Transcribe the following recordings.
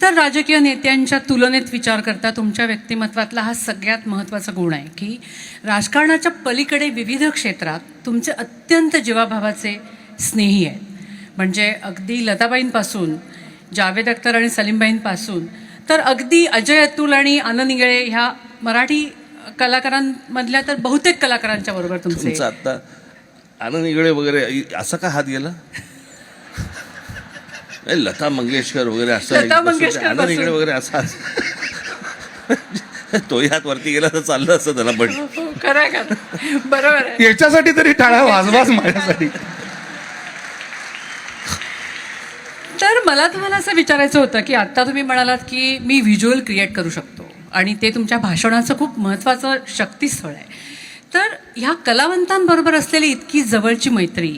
इतर राजकीय नेत्यांच्या तुलनेत विचार करता तुमच्या व्यक्तिमत्वातला हा सगळ्यात महत्त्वाचा गुण आहे की राजकारणाच्या पलीकडे विविध क्षेत्रात तुमचे अत्यंत जीवाभावाचे स्नेही आहेत. म्हणजे अगदी लताबाईंपासून जावेद अख्तर आणि सलीमबाईंपासून तर अगदी अजय अतुल आणि आनंद इंगळे ह्या मराठी कलाकारांमधल्या तर बहुतेक कलाकारांच्या बरोबर तुमचे तुमचं आता आनंद इगळे वगैरे असा का हात गेला? लता मंगेशकर वगैरे असं लता. मंगेशकर आनंदपासून. इगळे वगैरे असा तोही हात वरती गेला तर चाललं असतं त्याला पण खरं खरं बरोबर आहे याच्यासाठी तरी टाळ्या वाजवाच माझ्यासाठी तर मला तुम्हाला असं विचारायचं होतं की आत्ता तुम्ही म्हणालात की मी व्हिज्युअल क्रिएट करू शकतो आणि ते तुमच्या भाषणाचं खूप महत्त्वाचं शक्तीस्थळ आहे तर ह्या कलावंतांबरोबर असलेली इतकी जवळची मैत्री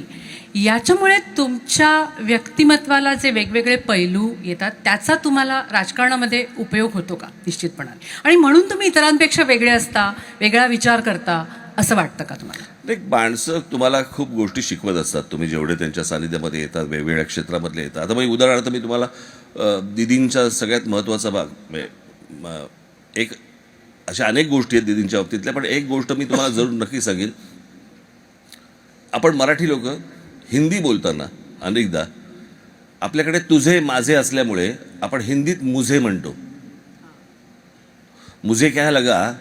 याच्यामुळे तुमच्या व्यक्तिमत्वाला जे वेगवेगळे पैलू येतात त्याचा तुम्हाला राजकारणामध्ये उपयोग होतो का निश्चितपणाने? आणि म्हणून तुम्ही इतरांपेक्षा वेगळे असता वेगळा विचार करता असं वाटतं का तुम्हाला? एक माणसं तुम्हाला खूप गोष्टी शिकवत असतात. तुम्ही जेवढे त्यांच्या सानिध्यामध्ये येतात वेगवेगळ्या क्षेत्रामधले येतात. आता मग उदाहरणार्थ मी तुम्हाला दिदींचा सगळ्यात महत्त्वाचा भाग म्हणजे, एक अशा अनेक गोष्टी आहेत दिदींच्या बाबतीतल्या पण एक गोष्ट मी तुम्हाला जरूर नक्की सांगेन. आपण मराठी लोक हिंदी बोलताना अनेकदा आपल्याकडे तुझे माझे असल्यामुळे आपण हिंदीत मुझे म्हणतो. मुझे काय लगा?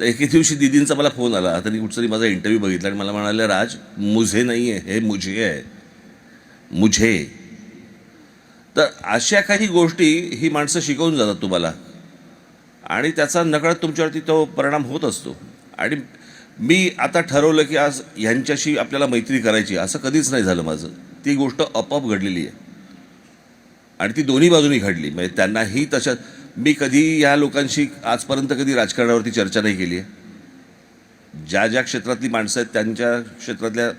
तर एके दिवशी दिदींचा मला फोन आला. त्यांनी कुठतरी माझा इंटरव्ह्यू बघितला आणि मला म्हणाले राज मुझे नाही आहे हे मुझे आहे. मुझे. तर अशा काही गोष्टी ही माणसं शिकवून जातात तुम्हाला. आणि त्याचा नकळत तुमच्यावरती तो परिणाम होत असतो. आणि मी आता ठरवलं की आज ह्यांच्याशी आपल्याला मैत्री करायची असं कधीच नाही झालं माझं. ती गोष्ट आपोआप घडलेली आहे. आणि ती दोन्ही बाजूनी घडली. म्हणजे त्यांनाही तशा मी कधी या लोकांशी आजपर्यंत कधी राजकारणावरती चर्चा नाही केली आहे. ज्या ज्या क्षेत्रातली माणसं आहेत त्यांच्या क्षेत्रातल्या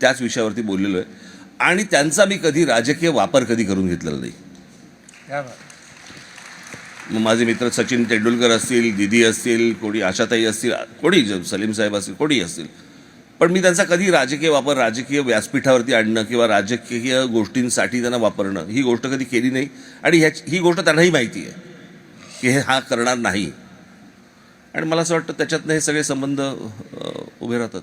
त्याच विषयावरती बोललेलो आहे. आणि त्यांचा मी कधी राजकीय वापर कधी करून घेतलेला नाही. माझे मित्र सचिन तेंडुलकर असतील दिदी असतील कोणी आशाताई असतील कोणी सलीम साहेब असतील कोणी असतील. पण मी त्यांचा कधी राजकीय वापर राजकीय व्यासपीठावरती आणणं किंवा राजकीय गोष्टींसाठी त्यांना वापरणं ही गोष्ट कधी केली नाही. आणि ह्याच ही गोष्ट त्यांनाही माहिती आहे की हे हा करणार नाही. आणि मला असं वाटतं त्याच्यातनं हे सगळे संबंध उभे राहतात.